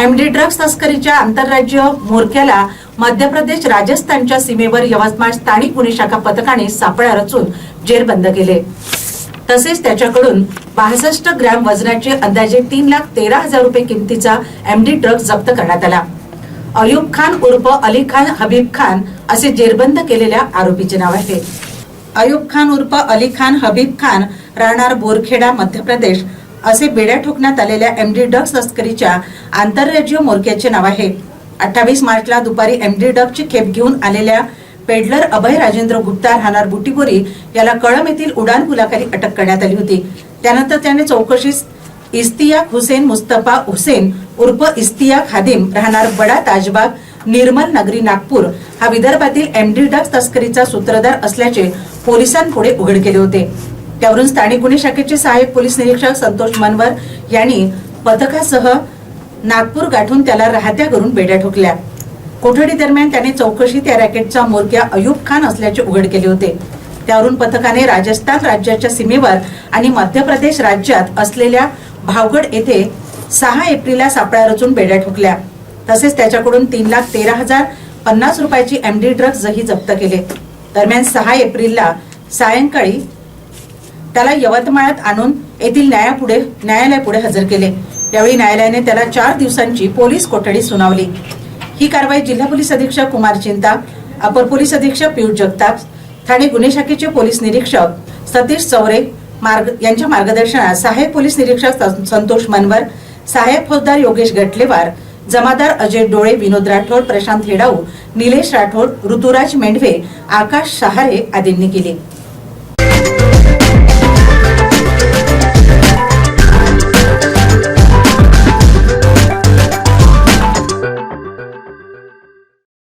MD drugs तस्करीच्या आंतरराज्य मोर्क्याला मध्य प्रदेश राजस्थानच्या सीमेवर यवतमाळ स्थानिक गुन्हे शाखा पथकाने सापळा रचून जेरबंद केले. तसेच त्याच्याकडून बासष्ट ग्रॅम वजनाचे अंदाजे तीन लाख तेरा हजार रुपये किमतीचा एमडी ड्रग्ज जप्त करण्यात आला. अयुब खान उर्फ अली खान हबीब खान असे जेरबंद केलेल्या आरोपीचे नाव आहे. अयुब खान उर्फ अली खान हबीब खान राहणार बोरखेडा मध्य प्रदेश. असे बेड्या ठोकण्यात आलेल्या एमडी ड्रग्ज तस्करीच्या आंतरराज्य मोर्क्याचे नाव आहे. अठ्ठावीस मार्चला दुपारी एमडी ड्रग्जची खेप घेऊन आलेल्या पेडलर अभय राजेंद्र गुप्ता राहणार बुटीपुरी याला कळम येथील उडान पुलाखाली अटक करण्यात आली होती. त्यानंतर त्याने चौकशीस इस्तियाक हुसेन मुस्तफा हुसेन उर्फ इस्तियाक हादिम राहणार बडा ताजबाग निर्मल नगरी नागपूर हा विदर्भातील एमडी ड्रग्ज तस्करीचा सूत्रधार असल्याचे पोलिसांपुढे उघड केले होते. त्यावरून स्थानिक गुन्हे शाखेचे सहाय्यक पोलीस निरीक्षक संतोष मनवर यांनी पथकासह नागपूर गाठून त्याला राहत्या करून बेड्या ठोकल्या. कोठडी दरम्यान त्याने चौकशी त्या रॅकेटचा मोरक्या अयूब खान असल्याचे उघड केले होते. त्यावरून पथकाने राजस्थान राज्याच्या सीमेवर आणि मध्य प्रदेश राज्यात असलेल्या भावगड येथे सहा एप्रिलला सापळा रचून बेड्या ठोकल्या. तसेच त्याच्याकडून तीन लाख तेरा हजार पन्नास रुपयाची एमडी ड्रग्जही जप्त केले. दरम्यान सहा एप्रिलला सायंकाळी त्याला यवतमाळात आणून येथील न्यायापुढे न्यायालयापुढे हजर केले. यावेळी न्यायालयाने त्याला चार दिवसांची पोलीस कोठडी सुनावली. ही कारवाई जिल्हा पोलीस अधीक्षक कुमार चिंता अपर पोलीस अधीक्षक पियुष जगताप ठाणे गुन्हे शाखेचे पोलीस निरीक्षक सतीश चौरे मार्ग यांच्या मार्गदर्शनात सहाय्यक पोलीस निरीक्षक संतोष मनवर सहाय्यक फौजदार योगेश गटलेवार जमादार अजय डोळे विनोद राठोड प्रशांत हेडाऊ निलेश राठोड ऋतुराज मेंढवे आकाश सहारे आदींनी केली.